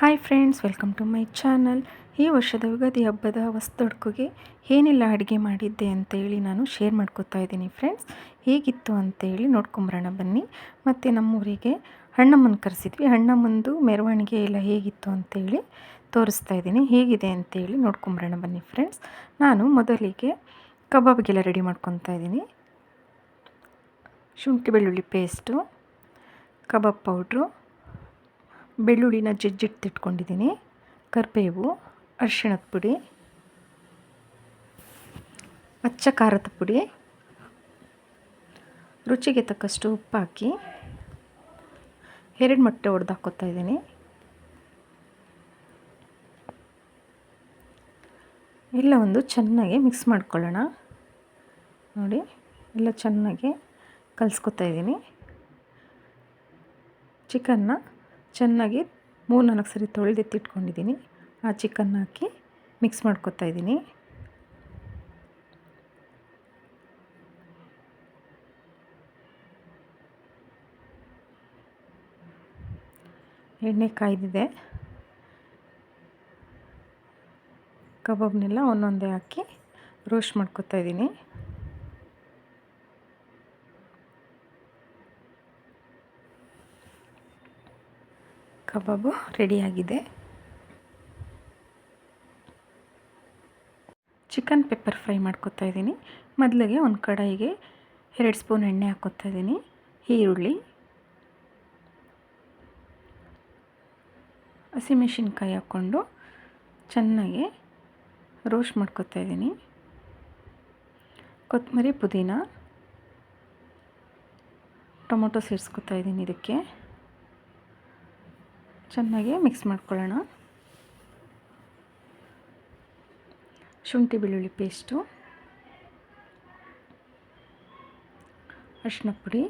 Hi friends, welcome to my channel. ಈ ವರ್ಷದ ಯುಗಾದಿ ಹಬ್ಬದ ಹೊಸ್ದೊಡ್ಕುಗೆ ಏನೆಲ್ಲ ಅಡುಗೆ ಮಾಡಿದ್ದೆ ಅಂತೇಳಿ ನಾನು ಶೇರ್ ಮಾಡ್ಕೋತಾ ಇದ್ದೀನಿ ಫ್ರೆಂಡ್ಸ್. ಹೇಗಿತ್ತು ಅಂತೇಳಿ ನೋಡ್ಕೊಂಬರೋಣ ಬನ್ನಿ. ಮತ್ತು ನಮ್ಮೂರಿಗೆ ಅಣ್ಣಮ್ಮನ ಕರೆಸಿದ್ವಿ. ಅಣ್ಣಮ್ಮಂದು ಮೆರವಣಿಗೆ ಎಲ್ಲ ಹೇಗಿತ್ತು ಅಂತೇಳಿ ತೋರಿಸ್ತಾ ಇದ್ದೀನಿ. ಹೇಗಿದೆ ಅಂತೇಳಿ ನೋಡ್ಕೊಂಬರೋಣ ಬನ್ನಿ ಫ್ರೆಂಡ್ಸ್. ನಾನು ಮೊದಲಿಗೆ ಕಬಾಬ್ಗೆಲ್ಲ ರೆಡಿ ಮಾಡ್ಕೊತಾ ಇದ್ದೀನಿ. ಶುಂಠಿ ಬೆಳ್ಳುಳ್ಳಿ ಪೇಸ್ಟು, ಕಬಾಬ್ ಪೌಡ್ರು ಬೆಳ್ಳುಳ್ಳಿನ ಜಜ್ಜಿಟ್ಟಿಟ್ಕೊಂಡಿದ್ದೀನಿ ಕರಿಬೇವು, ಅರಿಶಿಣದ ಪುಡಿ, ಅಚ್ಚ ಖಾರದ ಪುಡಿ, ರುಚಿಗೆ ತಕ್ಕಷ್ಟು ಉಪ್ಪು ಹಾಕಿ ಎರಡು ಮೊಟ್ಟೆ ಒಡೆದು ಹಾಕೋತಾ ಇದ್ದೀನಿ. ಎಲ್ಲ ಒಂದು ಚೆನ್ನಾಗಿ ಮಿಕ್ಸ್ ಮಾಡ್ಕೊಳ್ಳೋಣ. ನೋಡಿ, ಎಲ್ಲ ಚೆನ್ನಾಗಿ ಕಲಿಸ್ಕೊತಾ ಇದ್ದೀನಿ. ಚಿಕನ್ನ ಚೆನ್ನಾಗಿ ಮೂರು ನಾಲ್ಕು ಸರಿ ತೊಳೆದೆತ್ತಿಟ್ಕೊಂಡಿದ್ದೀನಿ ಆ ಚಿಕನ್ ಹಾಕಿ ಮಿಕ್ಸ್ ಮಾಡ್ಕೊತಾ ಇದ್ದೀನಿ. ಎಣ್ಣೆ ಕಾಯ್ದಿದೆ. ಕಬಾಬ್ನೆಲ್ಲ ಒಂದೊಂದೇ ಹಾಕಿ ರೋಸ್ಟ್ ಮಾಡ್ಕೊತಾ ಇದ್ದೀನಿ. ಕಬಾಬು ರೆಡಿಯಾಗಿದೆ. ಚಿಕನ್ ಪೆಪ್ಪರ್ ಫ್ರೈ ಮಾಡ್ಕೊತಾ ಇದ್ದೀನಿ. ಮೊದಲಿಗೆ ಒಂದು ಕಡಾಯಿಗೆ ಎರಡು ಸ್ಪೂನ್ ಎಣ್ಣೆ ಹಾಕ್ಕೊತಾ ಇದ್ದೀನಿ. ಈರುಳ್ಳಿ, ಹಸಿಮೆಣಸಿನ್ಕಾಯಿ ಹಾಕ್ಕೊಂಡು ಚೆನ್ನಾಗಿ ರೋಸ್ಟ್ ಮಾಡ್ಕೊತಾ ಇದ್ದೀನಿ. ಕೊತ್ತಂಬರಿ ಪುದೀನ, ಟೊಮೊಟೊ ಸೇರಿಸ್ಕೊತಾ ಇದ್ದೀನಿ ಇದಕ್ಕೆ. ಚೆನ್ನಾಗಿ ಮಿಕ್ಸ್ ಮಾಡ್ಕೊಳ್ಳೋಣ. ಶುಂಠಿ ಬೆಳ್ಳುಳ್ಳಿ ಪೇಸ್ಟು. ಅರಿಶಿನ ಪುಡಿ.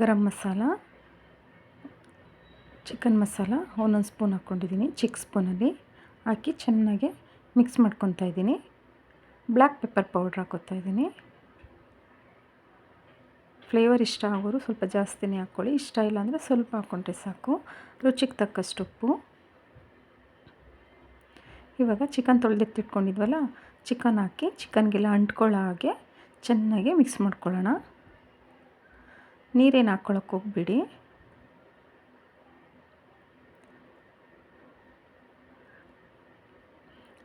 ಗರಂ ಮಸಾಲ. ಚಿಕನ್ ಮಸಾಲ ಒಂದೊಂದು ಸ್ಪೂನ್ ಹಾಕ್ಕೊಂಡಿದ್ದೀನಿ. ಚಿಕ್ಕ ಸ್ಪೂನಲ್ಲಿ ಹಾಕಿ ಚೆನ್ನಾಗಿ ಮಿಕ್ಸ್ ಮಾಡ್ಕೊತಾ ಇದ್ದೀನಿ. ಬ್ಲ್ಯಾಕ್ ಪೆಪ್ಪರ್ ಪೌಡ್ರ್ ಹಾಕೋತಾ ಇದ್ದೀನಿ. ಫ್ಲೇವರ್ ಇಷ್ಟ ಆಗೋರು ಸ್ವಲ್ಪ ಜಾಸ್ತಿನೇ ಹಾಕ್ಕೊಳ್ಳಿ. ಇಷ್ಟ ಇಲ್ಲ ಅಂದರೆ ಸ್ವಲ್ಪ ಹಾಕ್ಕೊಂಡ್ರೆ ಸಾಕು. ರುಚಿಗೆ ತಕ್ಕಷ್ಟು ಉಪ್ಪು. ಇವಾಗ ಚಿಕನ್ ತೊಳೆದಿಟ್ಟಿಟ್ಕೊಂಡಿದ್ವಲ್ಲ, ಚಿಕನ್ ಹಾಕಿ ಚಿಕನ್ಗೆಲ್ಲ ಅಂಟ್ಕೊಳ್ಳೋ ಹಾಗೆ ಚೆನ್ನಾಗಿ ಮಿಕ್ಸ್ ಮಾಡ್ಕೊಳ್ಳೋಣ. ನೀರೇನು ಹಾಕ್ಕೊಳಕ್ಕೆ ಹೋಗ್ಬಿಡಿ.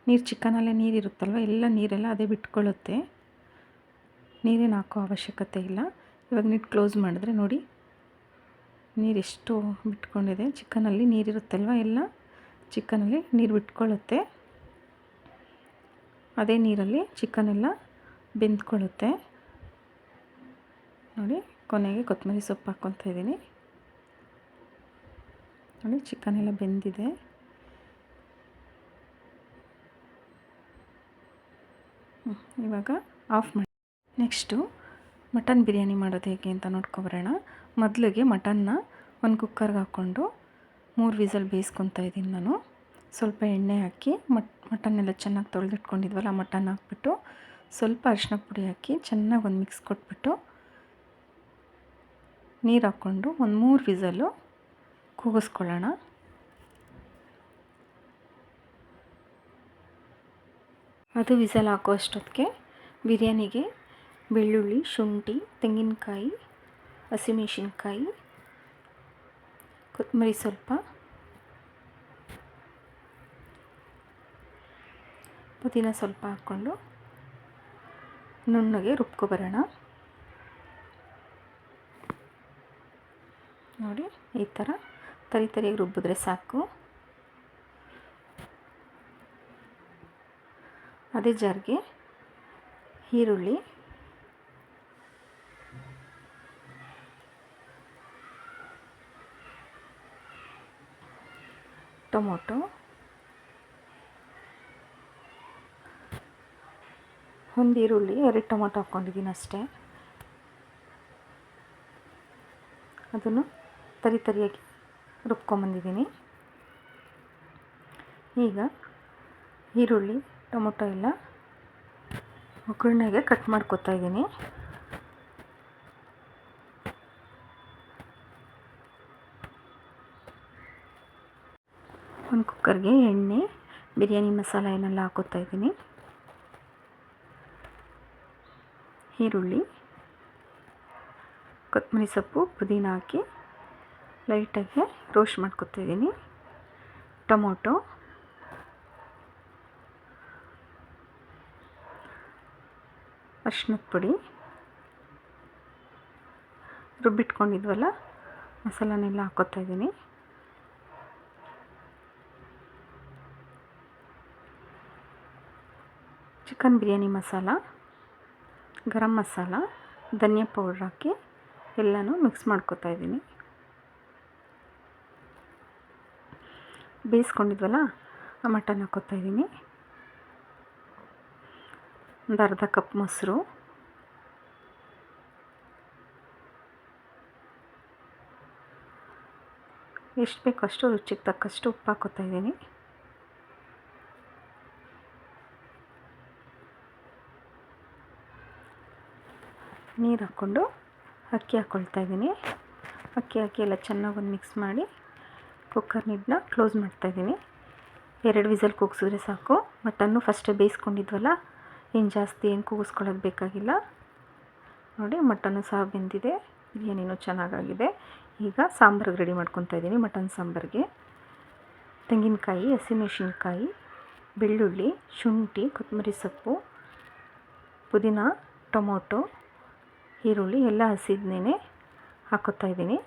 ನೀರು ಚಿಕನಲ್ಲೇ ನೀರಿರುತ್ತಲ್ವ, ಎಲ್ಲ ನೀರೆಲ್ಲ ಅದೇ ಬಿಟ್ಕೊಳ್ಳುತ್ತೆ. ನೀರೇನು ಹಾಕೋ ಅವಶ್ಯಕತೆ ಇಲ್ಲ. ಇವಾಗ ನೀಟ್ ಕ್ಲೋಸ್ ಮಾಡಿದ್ರೆ ನೋಡಿ, ನೀರು ಎಷ್ಟು ಬಿಟ್ಕೊಂಡಿದೆ. ಚಿಕನಲ್ಲಿ ನೀರಿರುತ್ತಲ್ವ ಎಲ್ಲ ಚಿಕನಲ್ಲಿ ನೀರು ಬಿಟ್ಕೊಳ್ಳುತ್ತೆ. ಅದೇ ನೀರಲ್ಲಿ ಚಿಕನೆಲ್ಲ ಬೆಂದ್ಕೊಳ್ಳುತ್ತೆ. ನೋಡಿ, ಕೊನೆಗೆ ಕೊತ್ತಂಬರಿ ಸೊಪ್ಪು ಹಾಕ್ಕೊತಾ ಇದ್ದೀನಿ. ನೋಡಿ ಚಿಕನ್ ಎಲ್ಲ ಬೆಂದಿದೆ ಇವಾಗ ಆಫ್ ಮಾಡಿ. ನೆಕ್ಸ್ಟು ಮಟನ್ ಬಿರಿಯಾನಿ ಮಾಡೋದು ಹೇಗೆ ಅಂತ ನೋಡ್ಕೊಬರೋಣ. ಮೊದಲಿಗೆ ಮಟನ್ನ ಒಂದು ಕುಕ್ಕರ್ಗೆ ಹಾಕ್ಕೊಂಡು ಮೂರು ವಿಸಲ್ ಬೇಯಿಸ್ಕೊತಾ ಇದ್ದೀನಿ ನಾನು. ಸ್ವಲ್ಪ ಎಣ್ಣೆ ಹಾಕಿ ಮಟ್, ಮಟನ್ನೆಲ್ಲ ಚೆನ್ನಾಗಿ ತೊಳೆದಿಟ್ಕೊಂಡಿದ್ವಲ್ಲ ಮಟನ್ ಹಾಕ್ಬಿಟ್ಟು ಸ್ವಲ್ಪ ಅರಿಶಿನ ಪುಡಿ ಹಾಕಿ ಚೆನ್ನಾಗಿ ಒಂದು ಮಿಕ್ಸ್ ಕೊಟ್ಬಿಟ್ಟು ನೀರು ಹಾಕ್ಕೊಂಡು ಒಂದು ಮೂರು ವಿಸಲು ಕೂಗಿಸ್ಕೊಳ್ಳೋಣ. ಅದು ವಿಸಲ್ ಹಾಕೋ ಅಷ್ಟೊತ್ತಿಗೆ ಬಿರಿಯಾನಿಗೆ ಬೆಳ್ಳುಳ್ಳಿ ಶುಂಠಿ ತೆಂಗಿನಕಾಯಿ ಹಸಿಮೆಣಸಿನ್ಕಾಯಿ ಕೊತ್ತಂಬರಿ ಸ್ವಲ್ಪ ಪುದೀನ ಸ್ವಲ್ಪ ಹಾಕ್ಕೊಂಡು ನುಣ್ಣಗೆ ರುಬ್ಕೊಬರೋಣ ನೋಡಿ ಈ ಥರ ತರಿ ತರಿಯಾಗಿ ರುಬ್ಬಿದ್ರೆ ಸಾಕು ಅದೇ ಜಾರ್ಗೆ ಈರುಳ್ಳಿ ಟೊಮೊಟೊ. ಒಂದು ಈರುಳ್ಳಿ, ಎರಡು ಟೊಮೊಟೊ ಹಾಕ್ಕೊಂಡಿದ್ದೀನಿ ಅಷ್ಟೇ. ಅದನ್ನು ತರಿ ತರಿಯಾಗಿ ರುಬ್ಕೊಂಬಂದಿದ್ದೀನಿ ಈಗ ಈರುಳ್ಳಿ, ಟೊಮೊಟೊ ಎಲ್ಲ ಒಗ್ಗರಣೆಗೆ ಕಟ್ ಮಾಡ್ಕೊತಾ ಇದ್ದೀನಿ. ಒಂದು ಕುಕ್ಕರ್ಗೆ ಎಣ್ಣೆ, ಬಿರಿಯಾನಿ ಮಸಾಲ ಏನೆಲ್ಲ ಹಾಕೋತಾ ಇದ್ದೀನಿ. ಈರುಳ್ಳಿ, ಕೊತ್ತಂಬರಿ ಸೊಪ್ಪು, ಪುದೀನ ಹಾಕಿ ಲೈಟಾಗಿ ರೋಸ್ಟ್ ಮಾಡ್ಕೊತಿದ್ದೀನಿ ಟೊಮೊಟೊ ಅರ್ಶಿನದ ಪುಡಿ, ರುಬ್ಬಿಟ್ಕೊಂಡಿದ್ವಲ್ಲ, ಮಸಾಲನೆಲ್ಲ ಹಾಕೋತಾ ಇದ್ದೀನಿ. ಚಿಕನ್ ಬಿರಿಯಾನಿ ಮಸಾಲ, ಗರಂ ಮಸಾಲ, ಧನಿಯಾ ಪೌಡ್ರ್ ಹಾಕಿ ಎಲ್ಲನೂ ಮಿಕ್ಸ್ ಮಾಡ್ಕೊತಾ ಇದ್ದೀನಿ. ಬೇಯಿಸ್ಕೊಂಡಿದ್ವಲ್ಲ, ಆ ಮಟನ್ ಹಾಕೋತಾ ಇದ್ದೀನಿ. ಒಂದು ಅರ್ಧ ಕಪ್ ಮೊಸರು. ಎಷ್ಟು ಬೇಕೋ ಅಷ್ಟು ರುಚಿಗೆ ತಕ್ಕಷ್ಟು ಉಪ್ಪು ಹಾಕೋತಾ ಇದ್ದೀನಿ. ನೀರು ಹಾಕ್ಕೊಂಡು ಅಕ್ಕಿ ಹಾಕ್ಕೊಳ್ತಾ ಇದ್ದೀನಿ. ಅಕ್ಕಿ ಹಾಕಿ ಎಲ್ಲ ಚೆನ್ನಾಗಿ ಒಂದು ಮಿಕ್ಸ್ ಮಾಡಿ ಕುಕ್ಕರ್ ನೀಡನ್ನ ಕ್ಲೋಸ್ ಮಾಡ್ತಾಯಿದ್ದೀನಿ ಎರಡು ವಿಸಲ್ ಕೂಗಿಸಿದ್ರೆ ಸಾಕು. ಮಟನ್ನು ಫಸ್ಟೇ ಬೇಯಿಸ್ಕೊಂಡಿದ್ವಲ್ಲ, ಏನು ಜಾಸ್ತಿ ಏನು ಕೂಗಿಸ್ಕೊಳ್ಳೋದು ಬೇಕಾಗಿಲ್ಲ. ನೋಡಿ, ಮಟನ್ನು ಸಹ ಬೆಂದಿದೆ. ಬಿರಿಯಾನಿನೂ ಚೆನ್ನಾಗಾಗಿದೆ. ಈಗ ಸಾಂಬಾರಿಗೆ ರೆಡಿ ಮಾಡ್ಕೊತಾ ಇದ್ದೀನಿ ಮಟನ್ ಸಾಂಬಾರಿಗೆ. ತೆಂಗಿನಕಾಯಿ, ಹಸಿಮೆಣಸಿನ್ಕಾಯಿ, ಬೆಳ್ಳುಳ್ಳಿ, ಶುಂಠಿ, ಕೊತ್ತಂಬರಿ ಸೊಪ್ಪು, ಪುದೀನ, ಟೊಮೊಟೊ ಈರುಳ್ಳಿ ಎಲ್ಲ ಹಸಿದ್ನೇ ಹಾಕೋತಾ ಇದ್ದೀನಿ.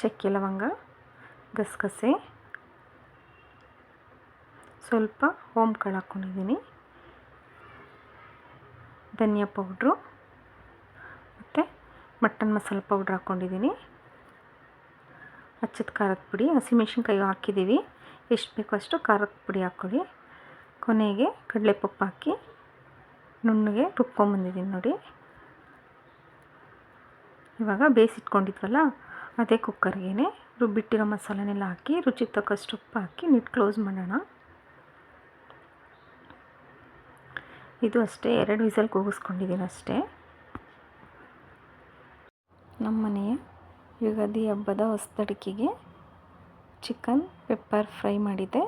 ಚಕ್ಕೆ ಲವಂಗ ಗಸಗಸೆ ಸ್ವಲ್ಪ ಓಮ್ ಕಾಳು ಹಾಕ್ಕೊಂಡಿದ್ದೀನಿ. ಧನಿಯಾ ಪೌಡ್ರು ಮತ್ತು ಮಟನ್ ಮಸಾಲೆ ಪೌಡ್ರ್ ಹಾಕ್ಕೊಂಡಿದ್ದೀನಿ. ಹಚ್ಚದ ಖಾರದ ಪುಡಿ, ಹಸಿಮೆಣ್ಸಿನ್ಕಾಯಿ ಹಾಕಿದ್ದೀವಿ. ಎಷ್ಟು ಬೇಕೋ ಅಷ್ಟು ಖಾರದ ಪುಡಿ ಹಾಕ್ಕೊಳ್ಳಿ. ಕೊನೆಗೆ ಕಡಲೆಪಪ್ಪು ಹಾಕಿ ನುಣ್ಣಗೆ ರುಬ್ಕೊಂಬಂದಿದ್ದೀನಿ ನೋಡಿ. ಇವಾಗ ಬೇಯಿಸಿಟ್ಕೊಂಡಿದ್ವಲ್ಲ, ಅದೇ ಕುಕ್ಕರ್ಗೆ ರುಬ್ಬಿಟ್ಟಿರೋ ಮಸಾಲೆನೆಲ್ಲ ಹಾಕಿ ರುಚಿಗೆ ತಕ್ಕಷ್ಟು ಉಪ್ಪು ಹಾಕಿ ನಿಟ್ಟು ಕ್ಲೋಸ್ ಮಾಡೋಣ. ಇದು ಅಷ್ಟೇ, ಎರಡು ವಿಸಲ್ ಕೂಗಿಸ್ಕೊಂಡಿದ್ದೀನಿ ಅಷ್ಟೇ. ನಮ್ಮ ಮನೆಯ ಯುಗಾದಿ ಹಬ್ಬದ ಹೊಸದಡಿಕೆಗೆ ಚಿಕನ್ ಪೆಪ್ಪರ್ ಫ್ರೈ ಮಾಡಿದೆ.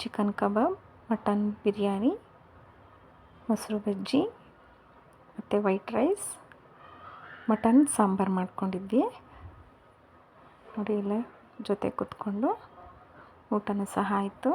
ಚಿಕನ್ ಕಬಾಬ್, ಮಟನ್ ಬಿರಿಯಾನಿ, ಮೊಸರು ಬಜ್ಜಿ, ಮತ್ತು ವೈಟ್ ರೈಸ್, ಮಟನ್ ಸಾಂಬಾರು ಮಾಡ್ಕೊಂಡಿದ್ವಿ. ನೋಡಿ ಇಲ್ಲ ಜೊತೆ ಕೂತ್ಕೊಂಡು ಊಟನೂ ಸಹ ಆಯಿತು.